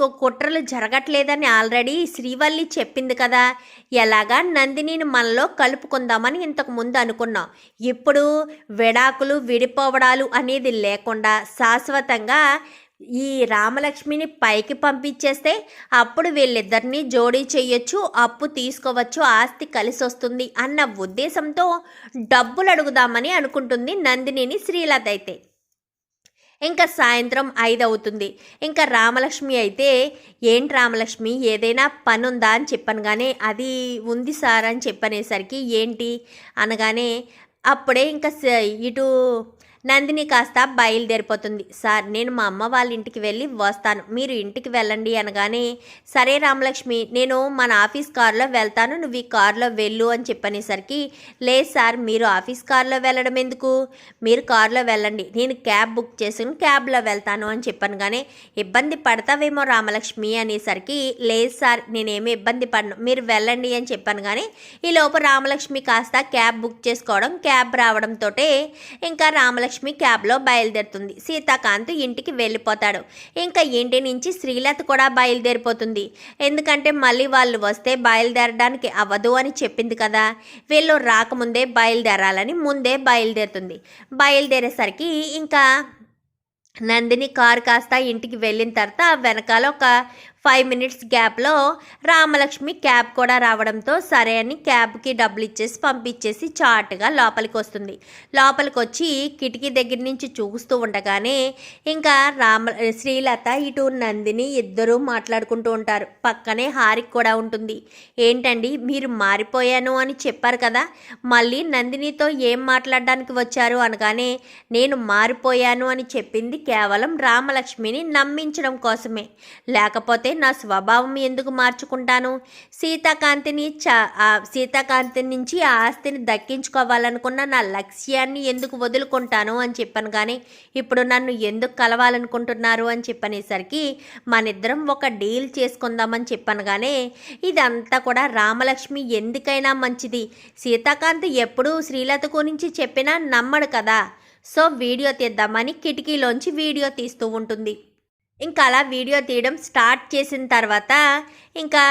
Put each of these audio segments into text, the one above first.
నీకు కుట్రలు జరగట్లేదని ఆల్రెడీ శ్రీవల్లి చెప్పింది కదా. ఎలాగా నందినిని మనలో కలుపుకుందామని ఇంతకు ముందు అనుకున్నాం. ఇప్పుడు విడాకులు విడిపోవడాలు అనేది లేకుండా శాశ్వతంగా ఈ రామలక్ష్మిని పైకి పంపించేస్తే అప్పుడు వీళ్ళిద్దరినీ జోడీ చేయొచ్చు అప్పు తీసుకోవచ్చు ఆస్తి కలిసి వస్తుంది అన్న ఉద్దేశంతో డబ్బులు అడుగుదామని అనుకుంటుంది నందినిని శ్రీలత అయితే. ఇంకా సాయంత్రం ఐదు అవుతుంది ఇంకా రామలక్ష్మి అయితే ఏంటి రామలక్ష్మి ఏదైనా పని ఉందా అని చెప్పాను కానీ అది ఉంది సార్ అని చెప్పనేసరికి ఏంటి? అనగానే అప్పుడే ఇంకా ఇటు నందిని కాస్త బయలుదేరిపోతుంది. సార్ నేను మా అమ్మ వాళ్ళ ఇంటికి వెళ్ళి వస్తాను. మీరు ఇంటికి వెళ్ళండి అనగానే సరే రామలక్ష్మి నేను మన ఆఫీస్ కారులో వెళ్తాను. నువ్వు ఈ కారులో వెళ్ళు అని చెప్పనేసరికి లేదు సార్ మీరు ఆఫీస్ కారులో వెళ్ళడం ఎందుకు? మీరు కారులో వెళ్ళండి. నేను క్యాబ్ బుక్ చేసుకుని క్యాబ్లో వెళ్తాను అని చెప్పాను కానీ ఇబ్బంది పడతావేమో రామలక్ష్మి అనేసరికి లేదు సార్ నేనేమి ఇబ్బంది పడను. మీరు వెళ్ళండి అని చెప్పాను కానీ ఈ లోపు రామలక్ష్మి కాస్త క్యాబ్ బుక్ చేసుకోవడం క్యాబ్ రావడంతో ఇంకా రామలక్ష్మి లక్ష్మి క్యాబ్లో బయలుదేరుతుంది. సీతాకాంత్ ఇంటికి వెళ్ళిపోతాడు. ఇంకా ఇంటి నుంచి శ్రీలత కూడా బయలుదేరిపోతుంది. ఎందుకంటే మళ్ళీ వాళ్ళు వస్తే బయలుదేరడానికి అవ్వదు అని చెప్పింది కదా. వీళ్ళు రాకముందే బయలుదేరాలని ముందే బయలుదేరుతుంది. బయలుదేరేసరికి ఇంకా నందిని కారు కాస్త ఇంటికి వెళ్ళిన తర్వాత వెనకాల ఒక ఫైవ్ మినిట్స్ గ్యాప్లో రామలక్ష్మి క్యాబ్ కూడా రావడంతో సరే అని క్యాబ్కి డబ్బులు ఇచ్చేసి పంపించేసి చాటుగా లోపలికి వస్తుంది లోపలికి వచ్చి కిటికీ దగ్గర నుంచి చూస్తూ ఉండగానే ఇంకా రామ శ్రీలత ఇటు నందిని ఇద్దరూ మాట్లాడుకుంటూ ఉంటారు. పక్కనే హారిక్ కూడా ఉంటుంది. ఏంటండి మీరు మారిపోయాను అని చెప్పారు కదా మళ్ళీ నందినితో ఏం మాట్లాడడానికి వచ్చారు అనగానే నేను మారిపోయాను అని చెప్పింది కేవలం రామలక్ష్మిని నమ్మించడం కోసమే. లేకపోతే నా స్వభావం ఎందుకు మార్చుకుంటాను? సీతాకాంతిని చ సీతాకాంతి నుంచి ఆ ఆస్తిని దక్కించుకోవాలనుకున్న నా లక్ష్యాన్ని ఎందుకు వదులుకుంటాను అని చెప్పాను కానీ ఇప్పుడు నన్ను ఎందుకు కలవాలనుకుంటున్నారు అని చెప్పనేసరికి మనిద్దరం ఒక డీల్ చేసుకుందామని చెప్పాను కానీ ఇదంతా కూడా రామలక్ష్మి ఎందుకైనా మంచిది. సీతాకాంత్ ఎప్పుడూ శ్రీలత గురించి చెప్పినా నమ్మడు కదా. సో వీడియో తీద్దామని కిటికీలోంచి వీడియో తీస్తూ ఉంటుంది. ఇంకా అలా వీడియో తీయడం స్టార్ట్ చేసిన తర్వాత ఇంకా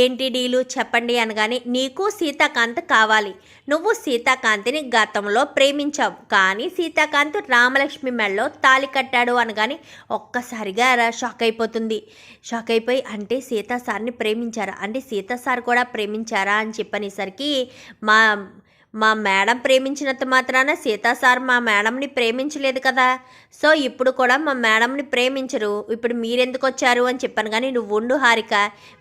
ఏంటి డీలు చెప్పండి అనగానే నీకు సీతాకాంత్ కావాలి. నువ్వు సీతాకాంతిని గతంలో ప్రేమించావు. కానీ సీతాకాంత్ రామలక్ష్మి మెళ్ళలో తాలి కట్టాడు అనగానే ఒక్కసారిగా షాక్ అయిపోతుంది. షాక్ అయిపోయి అంటే సీతా సార్ని ప్రేమించారా? అంటే సీతా సార్ కూడా ప్రేమించారా అని చెప్పనేసరికి మా మా మేడం ప్రేమించినంత మాత్రాన సీతా సార్ మా మేడంని ప్రేమించలేదు కదా. సో ఇప్పుడు కూడా మా మేడంని ప్రేమించరు. ఇప్పుడు మీరెందుకు వచ్చారు అని చెప్పాను కానీ నువ్వు ఉండు హారిక.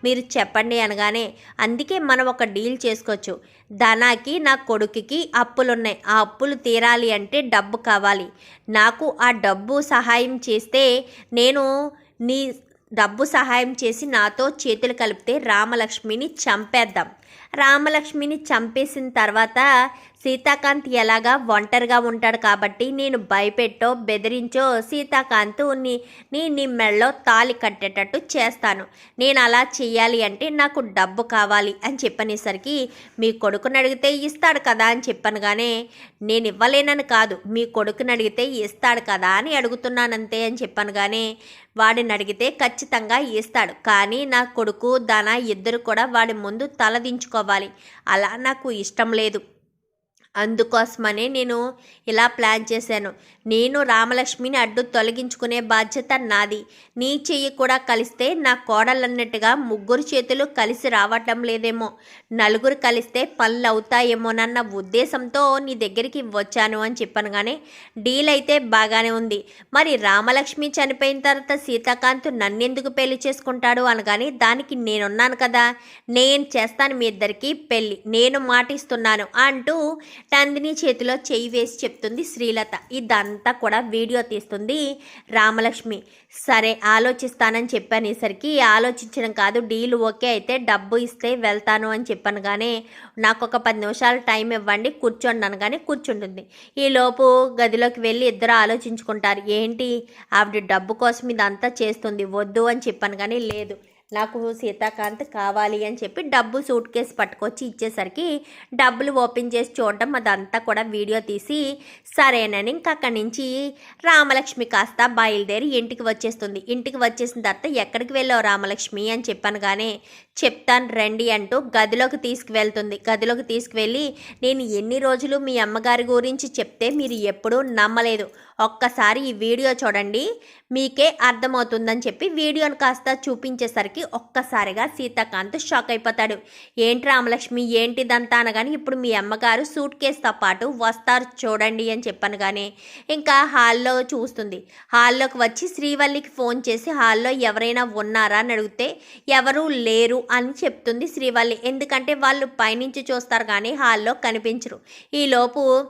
మీరు చెప్పండి అనగానే అందుకే మనం ఒక డీల్ చేసుకోవచ్చు. ధనాకి నా కొడుకుకి అప్పులున్నాయి. ఆ అప్పులు తీరాలి అంటే డబ్బు కావాలి. నాకు ఆ డబ్బు సహాయం చేస్తే నేను నీ డబ్బు సహాయం చేసి నాతో చేతులు కలిపితే రామలక్ష్మిని చంపేద్దాం. రామలక్ష్మిని చంపేసిన తర్వాత సీతాకాంత్ ఎలాగా ఒంటరిగా ఉంటాడు కాబట్టి నేను భయపెట్టో బెదిరించో సీతాకాంత్ నీ నీ నీ మెళ్ళలో తాలి కట్టేటట్టు చేస్తాను. నేను అలా చెయ్యాలి అంటే నాకు డబ్బు కావాలి అని చెప్పనేసరికి మీ కొడుకుని అడిగితే ఇస్తాడు కదా అని చెప్పాను కానీ నేను ఇవ్వలేనని కాదు మీ కొడుకుని అడిగితే ఇస్తాడు కదా అని అడుగుతున్నానంతే అని చెప్పాను కానీ వాడిని అడిగితే ఖచ్చితంగా ఇస్తాడు. కానీ నా కొడుకు దాన ఇద్దరు కూడా వాడి ముందు తలదించుకోవాలి. అలా నాకు ఇష్టం లేదు. అందుకోసమనే నేను ఇలా ప్లాన్ చేశాను. నేను రామలక్ష్మిని అడ్డు తొలగించుకునే బాధ్యత నాది. నీ చెయ్యి కూడా కలిస్తే నా కోడలన్నట్టుగా ముగ్గురు చేతులు కలిసి రావటం లేదేమో. నలుగురు కలిస్తే పనులు అవుతాయేమోనన్న ఉద్దేశంతో నీ దగ్గరికి వచ్చాను అని చెప్పాను కానీ డీల్ అయితే బాగానే ఉంది. మరి రామలక్ష్మి చనిపోయిన తర్వాత సీతాకాంత్ నన్నెందుకు పెళ్ళి చేసుకుంటాడు అనగానే దానికి నేనున్నాను కదా. నేను చేస్తాను మీ ఇద్దరికి పెళ్ళి నేను మాటిస్తున్నాను అంటూ నందిని చేతిలో చేయి వేసి చెప్తుంది శ్రీలత. ఇదంతా కూడా వీడియో తీస్తుంది రామలక్ష్మి. సరే ఆలోచిస్తానని చెప్పనేసరికి ఆలోచించడం కాదు డీల్ ఓకే అయితే డబ్బు ఇస్తే వెళ్తాను అని చెప్పాను కానీ నాకు ఒక పది నిమిషాలు టైం ఇవ్వండి కూర్చోండి అనగానే కూర్చుంటుంది. ఈలోపు గదిలోకి వెళ్ళి ఇద్దరు ఆలోచించుకుంటారు ఏంటి? ఆవిడ డబ్బు కోసం ఇదంతా చేస్తుంది వద్దు అని చెప్పాను కానీ లేదు. నాకు సీతాకాంత్ కావాలి అని చెప్పి డబ్బు సూట్ కేసు పట్టుకొచ్చి ఇచ్చేసరికి డబ్బులు ఓపెన్ చేసి చూడడం అదంతా కూడా వీడియో తీసి సరేనని ఇంక అక్కడి నుంచి రామలక్ష్మి కాస్త బయలుదేరి ఇంటికి వచ్చేస్తుంది. ఇంటికి వచ్చేసిన తర్వాత ఎక్కడికి వెళ్ళావు రామలక్ష్మి అని చెప్పాను కానీ చెప్తాను రండి అంటూ గదిలోకి తీసుకువెళ్తుంది. గదిలోకి తీసుకువెళ్ళి నేను ఎన్ని రోజులు మీ అమ్మగారి గురించి చెప్తే మీరు ఎప్పుడూ నమ్మలేదు. ఒక్కసారి ఈ వీడియో చూడండి మీకే అర్థమవుతుందని చెప్పి వీడియోని కాస్త చూపించేసరికి ఒక్కసారిగా సీతాకాంత్ షాక్ అయిపోతాడు. ఏంటి రామలక్ష్మి? ఏంటిదంతా అనగాని ఇప్పుడు మీ అమ్మగారు సూట్ కేసుతో పాటు వస్తారు చూడండి అని చెప్పాను కానీ ఇంకా హాల్లో చూస్తుంది. హాల్లోకి వచ్చి శ్రీవల్లికి ఫోన్ చేసి హాల్లో ఎవరైనా ఉన్నారా? అని అడిగితే ఎవరూ లేరు అని చెప్తుంది శ్రీవల్లి. ఎందుకంటే వాళ్ళు పైనుంచి చూస్తారు కానీ హాల్లో కనిపించరు. ఈలోపు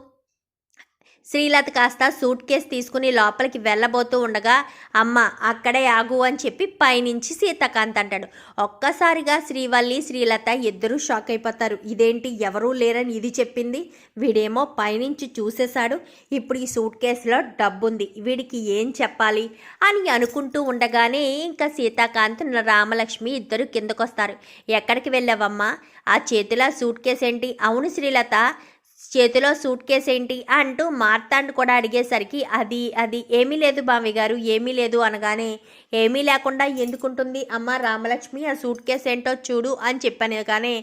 శ్రీలత కాస్త సూట్ కేస్ తీసుకుని లోపలికి వెళ్ళబోతూ ఉండగా అమ్మ అక్కడే ఆగు అని చెప్పి పైనుంచి సీతాకాంత్ అంటాడు. ఒక్కసారిగా శ్రీవల్లి శ్రీలత ఇద్దరూ షాక్ అయిపోతారు. ఇదేంటి ఎవరూ లేరని ఇది చెప్పింది? వీడేమో పైనుంచి చూసేశాడు. ఇప్పుడు ఈ సూట్ కేసులో డబ్బుంది. వీడికి ఏం చెప్పాలి? అని అనుకుంటూ ఉండగానే ఇంకా సీతాకాంత్ రామలక్ష్మి ఇద్దరు కిందకొస్తారు. ఎక్కడికి వెళ్ళావమ్మా? ఆ చేతిలో సూట్ కేసు ఏంటి అవును శ్రీలత. చేతిలో సూట్ కేస్ ఏంటి అంటూ మార్తాండ్ కూడా అడిగేసరికి అది అది ఏమీ లేదు బావి గారు ఏమీ లేదు అనగానే ఏమీ లేకుండా ఎందుకుంటుంది? అమ్మ రామలక్ష్మి ఆ సూట్ కేస్ ఏంటో చూడు అని చెప్పాను కానీ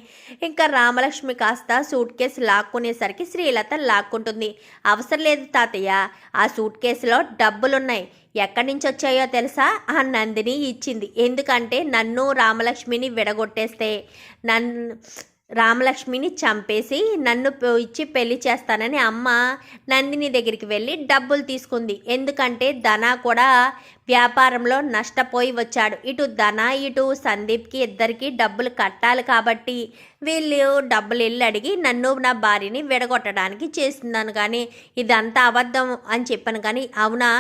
ఇంకా రామలక్ష్మి కాస్త సూట్ కేసు లాక్కునేసరికి శ్రీలత లాక్కుంటుంది. అవసరం లేదు తాతయ్య ఆ సూట్ కేసులో డబ్బులున్నాయి. ఎక్కడి నుంచి వచ్చాయో తెలుసా? ఆ నందిని ఇచ్చింది. ఎందుకంటే నన్ను రామలక్ష్మిని విడగొట్టేస్తే నన్ను రామలక్ష్మిని చంపేసి నన్ను పె- ఇచ్చి పెళ్ళి చేస్తానని అమ్మ నందిని దగ్గరికి వెళ్ళి డబ్బులు తీసుకుంది. ఎందుకంటే ధన కూడా వ్యాపారంలో నష్టపోయి వచ్చాడు. ఇటు ధన ఇటు సందీప్కి ఇద్దరికి డబ్బులు కట్టాలి కాబట్టి వీళ్ళు డబ్బులు వెళ్ళి అడిగి నన్ను నా భార్యని విడగొట్టడానికి చేస్తున్నాను కానీ ఇదంతా అబద్ధం అని చెప్పాను కానీ అవునా?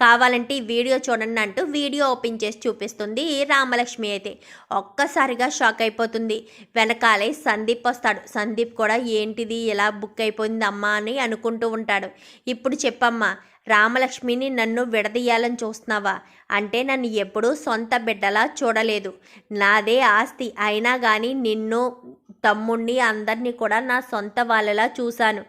కావాలంటే ఈ వీడియో చూడండి అంటూ వీడియో ఓపెన్ చేసి చూపిస్తుంది రామలక్ష్మి అయితే. ఒక్కసారిగా షాక్ అయిపోతుంది. వెనకాలే సందీప్ వస్తాడు. సందీప్ కూడా ఏంటిది ఎలా బుక్ అయిపోయింది అమ్మా అని అనుకుంటూ ఉంటాడు. ఇప్పుడు చెప్పమ్మా రామలక్ష్మిని నన్ను విడదీయాలని చూస్తున్నావా? అంటే నన్ను ఎప్పుడూ సొంత బిడ్డలా చూడలేదు. నాదే ఆస్తి. అయినా కానీ నిన్ను తమ్ముణ్ణి అందరినీ కూడా నా సొంత వాళ్ళలా చూశాను.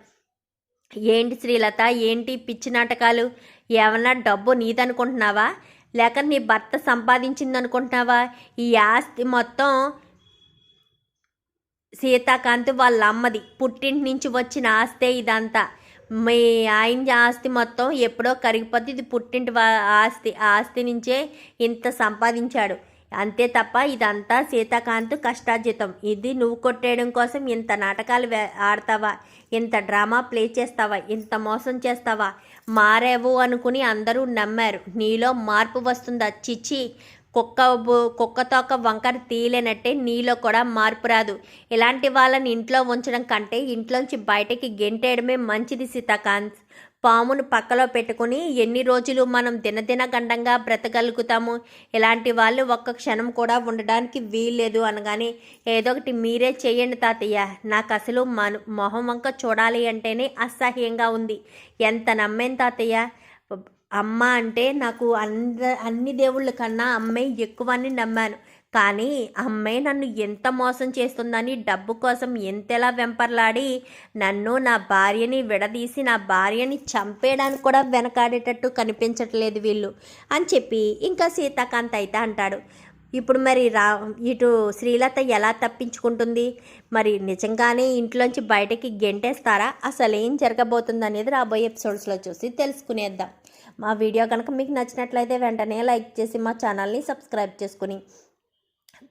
ఏంటి శ్రీలత? ఏంటి పిచ్చి నాటకాలు? ఏమన్నా డబ్బు నీదనుకుంటున్నావా? లేక నీ భర్త సంపాదించిందనుకుంటున్నావా? ఈ ఆస్తి మొత్తం సీతాకాంత్ వాళ్ళ అమ్మది పుట్టింటి నుంచి వచ్చిన ఆస్తే ఇదంతా. మీ ఆయన ఆస్తి మొత్తం ఎప్పుడో కరిగిపోతే ఇది పుట్టింటి వా- ఆస్తి ఆస్తి నుంచే ఇంత సంపాదించాడు. అంతే తప్ప ఇదంతా సీతాకాంత్ కష్టార్జితం. ఇది నువ్వు కొట్టేయడం కోసం ఇంత నాటకాలు ఆడతావా? ఇంత డ్రామా ప్లే చేస్తావా? ఇంత మోసం చేస్తావా? మారేవు అనుకుని అందరూ నమ్మారు. నీలో మార్పు వస్తుందా? చిచ్చి కుక్క బు- కుక్కతోక వంకర తీయలేనట్టే నీలో కూడా మార్పు రాదు. ఇలాంటి వాళ్ళని ఇంట్లో ఉంచడం కంటే ఇంట్లోంచి బయటకి గెంటేయడమే మంచిది సీతాకాంత్. పామును పక్కలో పెట్టుకుని ఎన్ని రోజులు మనం దినదిన గండంగా బ్రతకగలుగుతాము? ఇలాంటి వాళ్ళు ఒక్క క్షణం కూడా ఉండడానికి వీల్లేదు అనగానే ఏదో ఒకటి మీరే చేయండి తాతయ్య. నాకు అసలు మను మొహం వంక చూడాలి అంటేనే అసహ్యంగా ఉంది. ఎంత నమ్మేం తాతయ్య? అమ్మ అంటే నాకు అంద అన్ని దేవుళ్ళ కన్నా అమ్మాయి ఎక్కువ అని నమ్మాను. కానీ అమ్మాయి నన్ను ఎంత మోసం చేస్తుందని డబ్బు కోసం ఎంతెలా వెంపర్లాడి నన్ను నా భార్యని విడదీసి నా భార్యని చంపేయడానికి కూడా వెనకాడేటట్టు కనిపించట్లేదు వీళ్ళు అని చెప్పి ఇంకా సీతాకాంత్ అయితే అంటాడు. ఇప్పుడు మరి రా ఇటు శ్రీలత ఎలా తప్పించుకుంటుంది? మరి నిజంగానే ఇంట్లోంచి బయటకి గెంటేస్తారా? అసలు ఏం జరగబోతుంది అనేది రాబోయే ఎపిసోడ్స్లో చూసి తెలుసుకునేద్దాం. మా వీడియో కనుక మీకు నచ్చినట్లయితే వెంటనే లైక్ చేసి మా ఛానల్ని సబ్స్క్రైబ్ చేసుకుని